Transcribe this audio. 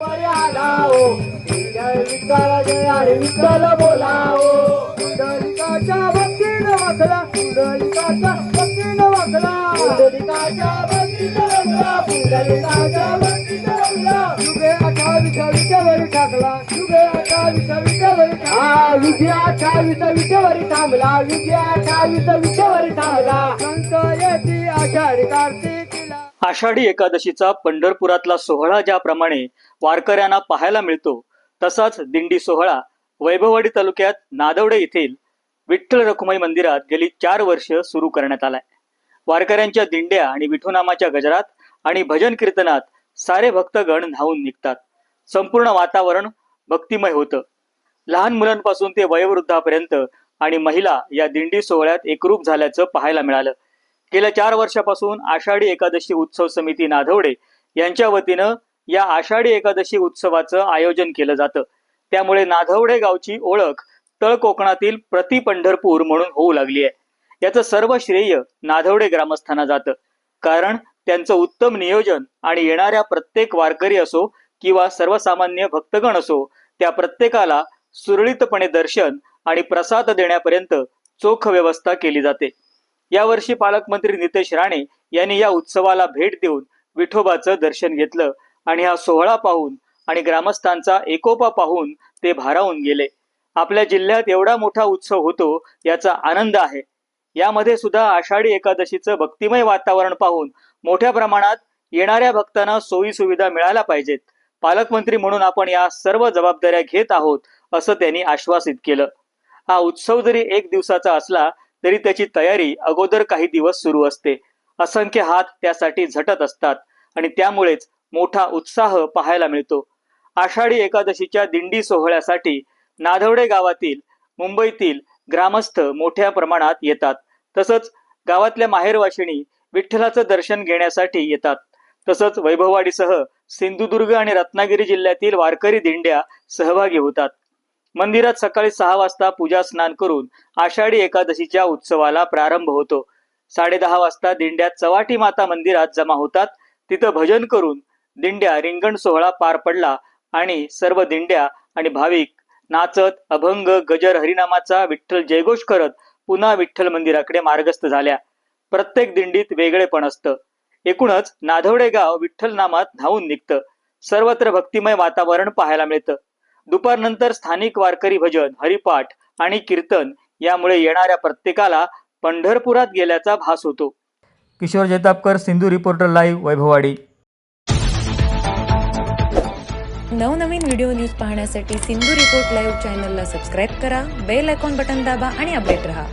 आलाओ जय विठ्ठल जय हरी बोलाओ. पुंडलिकाच्या भक्तीनं वाचला पुंडलिकाच्या भक्तीनं पुंडलिकाच्या भक्तीनं पुंडलिकाच्या भक्तीनं विटेवरी टाकला विटेवरी हा विजय विटेवरी थांबला विजय विटेवरी थांबला. संत येती आषाढी कार्तिक आषाढी एकादशीचा पंढरपुरातला सोहळा ज्याप्रमाणे वारकऱ्यांना पाहायला मिळतो तसाच दिंडी सोहळा वैभववाडी तालुक्यात नादवडे येथील विठ्ठल रखुमाई मंदिरात गेली चार वर्ष सुरू करण्यात आलाय. वारकऱ्यांच्या दिंड्या आणि विठुनामाच्या गजरात आणि भजन कीर्तनात सारे भक्तगण न्हावून निघतात. संपूर्ण वातावरण भक्तिमय होतं. लहान मुलांपासून ते वयोवृद्धापर्यंत आणि महिला या दिंडी सोहळ्यात एकरूप झाल्याचं पाहायला मिळालं. गेल्या चार वर्षापासून आषाढी एकादशी उत्सव समिती नाधवडे यांच्या वतीनं या आषाढी एकादशी उत्सवाचं आयोजन केलं जातं. त्यामुळे नाधवडे गावची ओळख तळ कोकणातील प्रति पंढरपूर म्हणून होऊ लागली आहे. याचं सर्व श्रेय नाधवडे ग्रामस्थांना जातं. कारण त्यांचं उत्तम नियोजन आणि येणाऱ्या प्रत्येक वारकरी असो किंवा सर्वसामान्य भक्तगण असो त्या प्रत्येकाला सुरळीतपणे दर्शन आणि प्रसाद देण्यापर्यंत चोख व्यवस्था केली जाते. यावर्षी पालकमंत्री नितेश राणे यांनी या उत्सवाला भेट देऊन विठोबाचं दर्शन घेतलं आणि हा सोहळा पाहून आणि ग्रामस्थांचा एकोपा पाहून ते भारावून गेले. आपल्या जिल्ह्यात एवढा मोठा उत्सव होतो याचा आनंद आहे. यामध्ये सुद्धा आषाढी एकादशीचं भक्तिमय वातावरण पाहून मोठ्या प्रमाणात येणाऱ्या भक्तांना सोयी सुविधा मिळायला पाहिजेत. पालकमंत्री म्हणून आपण या सर्व जबाबदाऱ्या घेत आहोत असं त्यांनी आश्वासित केलं. हा उत्सव जरी एक दिवसाचा असला तरी त्याची तयारी अगोदर काही दिवस सुरू असते. असंख्य हात त्यासाठी झटत असतात आणि त्यामुळेच मोठा उत्साह पाहायला मिळतो. आषाढी एकादशीच्या दिंडी सोहळ्यासाठी नाधवडे गावातील मुंबईतील ग्रामस्थ मोठ्या प्रमाणात येतात. तसंच गावातल्या माहेरवाशिणी विठ्ठलाचं दर्शन घेण्यासाठी येतात. तसंच वैभववाडीसह सिंधुदुर्ग आणि रत्नागिरी जिल्ह्यातील वारकरी दिंड्या सहभागी होतात. मंदिरात सकाळी सहा वाजता पूजा स्नान करून आषाढी एकादशीच्या उत्सवाला प्रारंभ होतो. साडेदहा वाजता दिंड्या चवाटी माता मंदिरात जमा होतात. तिथं भजन करून दिंड्या रिंगण सोहळा पार पडला आणि सर्व दिंड्या आणि भाविक नाचत अभंग गजर हरिनामाचा विठ्ठल जयघोष करत पुन्हा विठ्ठल मंदिराकडे मार्गस्थ झाल्या. प्रत्येक दिंडीत वेगळेपण असतं. एकूणच नाधवडे गाव विठ्ठल नामात धावून निघतं. सर्वत्र भक्तिमय वातावरण पाहायला मिळतं. दुपारनंतर स्थानिक वारकरी भजन हरिपाठ आणि कीर्तन यामुळे येणाऱ्या प्रत्येकाला पंढरपुरात गेल्याचा भास होतो. Kishor Jaitapkar Sindhu reporter live Vaibhavwadi. नवनवीन व्हिडिओ न्यूज पाहण्यासाठी सिंधू रिपोर्ट लाईव्ह चॅनलला सबस्क्राईब करा बेल आयकॉन बटन दाबा आणि अपडेट रहा.